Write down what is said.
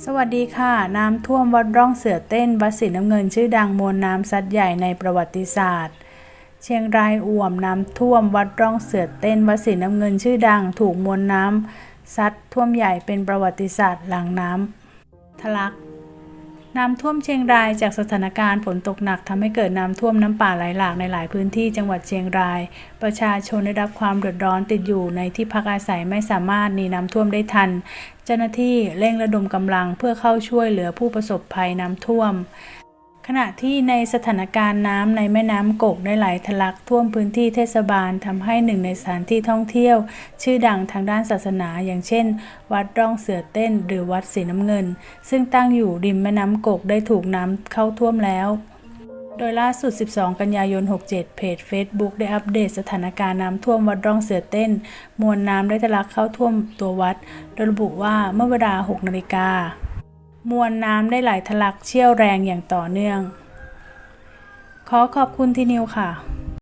สวัสดีค่ะ น้ำท่วมวัดร่องเสือเต้นวัดสีน้ำเงินชื่อดังมวลน้ำซัดใหญ่ในประวัติศาสตร์ เชียงรายอ่วมน้ำท่วมวัดร่องเสือเต้นวัดสีน้ำเงินชื่อดัง ถูกมวลน้ำซัดท่วมใหญ่เป็นประวัติศาสตร์หลังน้ำทะลัก น้ำท่วมเชียงรายจากสถานการณ์ฝนตกหนักทำให้เกิดน้ำท่วมน้ำป่าไหลหลากในหลายพื้นที่จังหวัดเชียงราย ประชาชนได้รับความเดือดร้อนติดอยู่ในที่พักอาศัยไม่สามารถหนีน้ำท่วมได้ทัน เจ้าหน้าที่เร่งระดมกำลังเพื่อเข้าช่วยเหลือผู้ประสบภัยน้ำท่วม ขณะที่ในสถานการณ์น้ำในแม่น้ำกกได้ไหลทะลักท่วมพื้นที่เทศบาลทำให้หนึ่งในสถานที่ท่องเที่ยว ชื่อดังทางด้านศาสนา อย่างเช่น วัดร่องเสือเต้น หรือวัดสีน้ำเงิน ซึ่งตั้งอยู่ริมแม่น้ำกกได้ถูกน้ำเข้าท่วมแล้วโดยล่าสุด 12 กันยายน 67 เพจ Facebook ได้อัปเดตสถานการณ์น้ำท่วมวัดร่องเสือเต้น มวลน้ำได้ทะลักเข้าท่วมตัววัด โดยระบุว่าเมื่อเวลา 6 นาฬิกา มวลน้ำได้ไหลทะลักเชี่ยวแรงอย่างต่อเนื่อง ขอขอบคุณที่นิวค่ะ